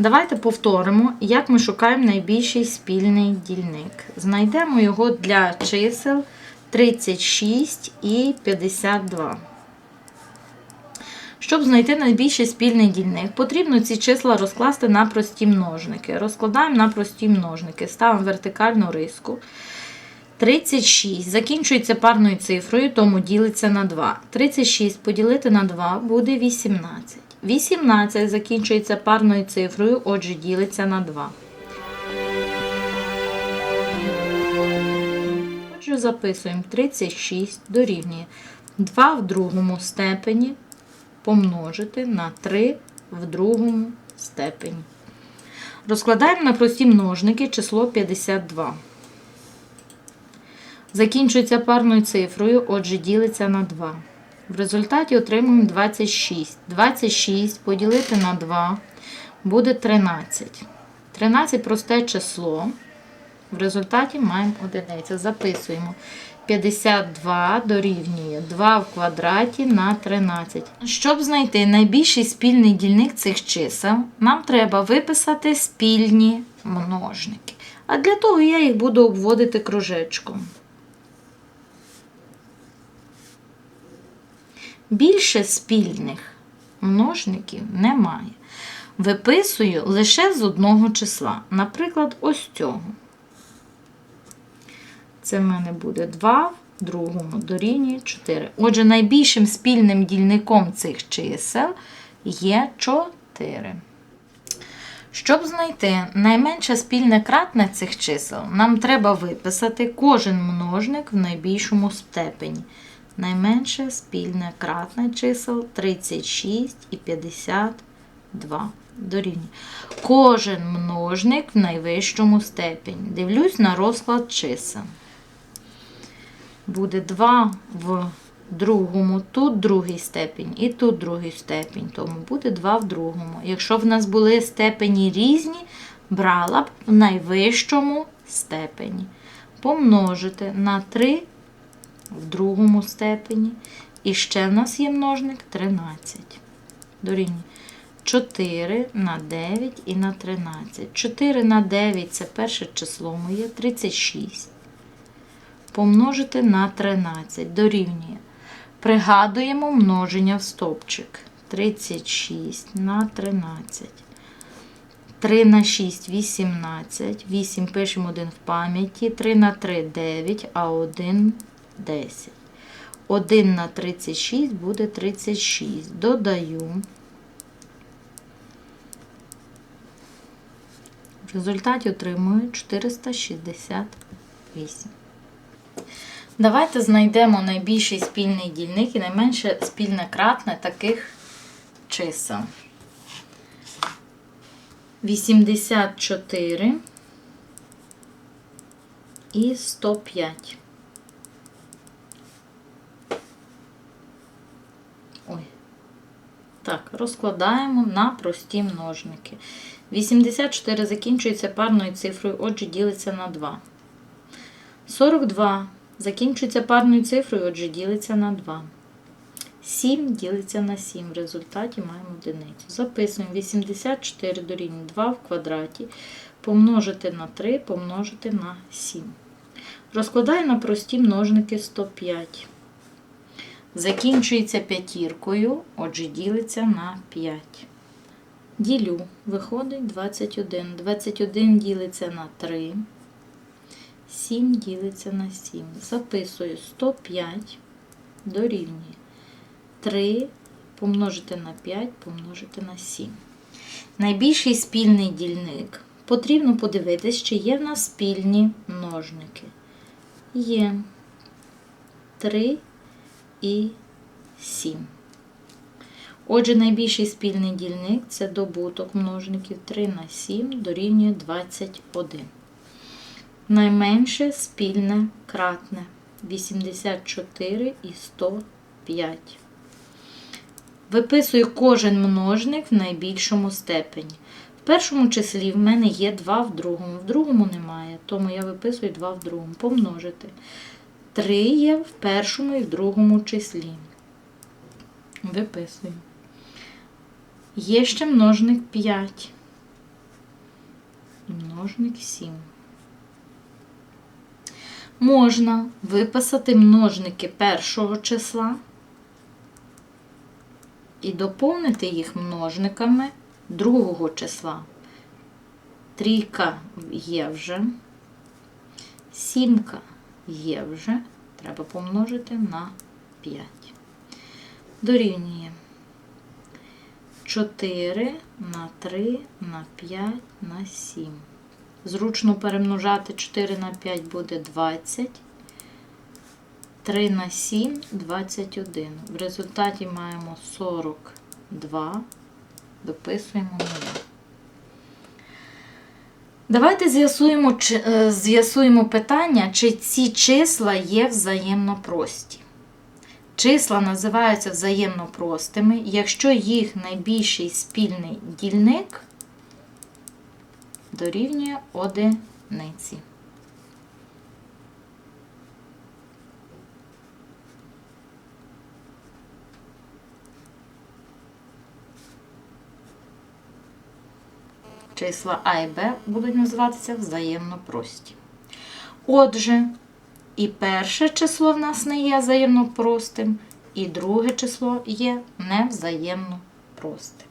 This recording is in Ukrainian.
Давайте повторимо, як ми шукаємо найбільший спільний дільник. Знайдемо його для чисел 36 і 52. Щоб знайти найбільший спільний дільник, потрібно ці числа розкласти на прості множники. Розкладаємо на прості множники, ставимо вертикальну риску. 36 закінчується парною цифрою, тому ділиться на 2. 36 поділити на 2 буде 18. 18 закінчується парною цифрою, отже, ділиться на 2. Отже, записуємо 36 дорівнює 2 в другому степені помножити на 3 в другому степені. Розкладаємо на прості множники число 52. Закінчується парною цифрою, отже, ділиться на 2. В результаті отримуємо 26. 26 поділити на 2 буде 13. 13 просте число. В результаті маємо одиницю. Записуємо. 52 дорівнює 2 в квадраті на 13. Щоб знайти найбільший спільний дільник цих чисел, нам треба виписати спільні множники. А для того я їх буду обводити кружечком. Більше спільних множників немає. Виписую лише з одного числа. Наприклад, ось цього. Це в мене буде 2 в другому дорівнює 4. Отже, найбільшим спільним дільником цих чисел є 4. Щоб знайти найменше спільне кратне цих чисел, нам треба виписати кожен множник в найбільшому степені. Найменше спільне кратне чисел 36 і 52 дорівнює. Кожен множник в найвищому степені. Дивлюсь на розклад чисел. Буде 2 в другому, тут другий степень і тут другий степень, тому буде 2 в другому. Якщо в нас були степені різні, брала б в найвищому степені. Помножити на 3 в другому степені. І ще в нас є множник 13. Дорівнює 4 на 9 і на 13. 4 на 9 це перше число моє 36. Помножити на 13 дорівнює. Пригадуємо множення в стовпчик. 36 на 13. 3 на 6 18. 8 пишемо 1 в пам'яті. 3 на 3 9, а 1 10. 1 на 36 буде 36. Додаю. В результаті отримую 468. Давайте знайдемо найбільший спільний дільник і найменше спільне кратне таких чисел. 84 і 105. Ой. Так, розкладаємо на прості множники. 84 закінчується парною цифрою, отже, ділиться на 2. 42 закінчується парною цифрою, отже, ділиться на 2. 7 ділиться на 7. В результаті маємо одиницю. Записуємо 84 дорівнює 2 в квадраті. Помножити на 3, помножити на 7. Розкладаємо на прості множники 105. Закінчується п'ятіркою, отже, ділиться на 5. Ділю, виходить 21. 21 ділиться на 3. 7 ділиться на 7. Записую 105 дорівнює 3 помножити на 5 помножити на 7. Найбільший спільний дільник. Потрібно подивитись, чи є в нас спільні множники. Є 3 і 7. Отже, найбільший спільний дільник це добуток множників 3 на 7 дорівнює 21. Найменше спільне кратне 84 і 105. Виписую кожен множник в найбільшому степені. В першому числі в мене є 2 в другому, в другому немає, тому я виписую 2 в другому. Помножити. 3 є в першому і в другому числі. Виписую. Є ще множник 5. і множник 7. Можна виписати множники першого числа і доповнити їх множниками другого числа. Трійка є вже, сімка є вже, треба помножити на 5. Дорівнює 4 на 3 на 5 на 7. Зручно перемножати 4 на 5 буде 20. 3 на 7 21. В результаті маємо 42. Дописуємо 0. Давайте з'ясуємо, е, з'ясуємо питання, чи ці числа є взаємно прості. Числа називаються взаємно простими, якщо їх найбільший спільний дільник дорівнює одиниці. Числа А і Б будуть називатися взаємно прості. Отже, і перше число в нас не є взаємно простим, і друге число є невзаємно простим.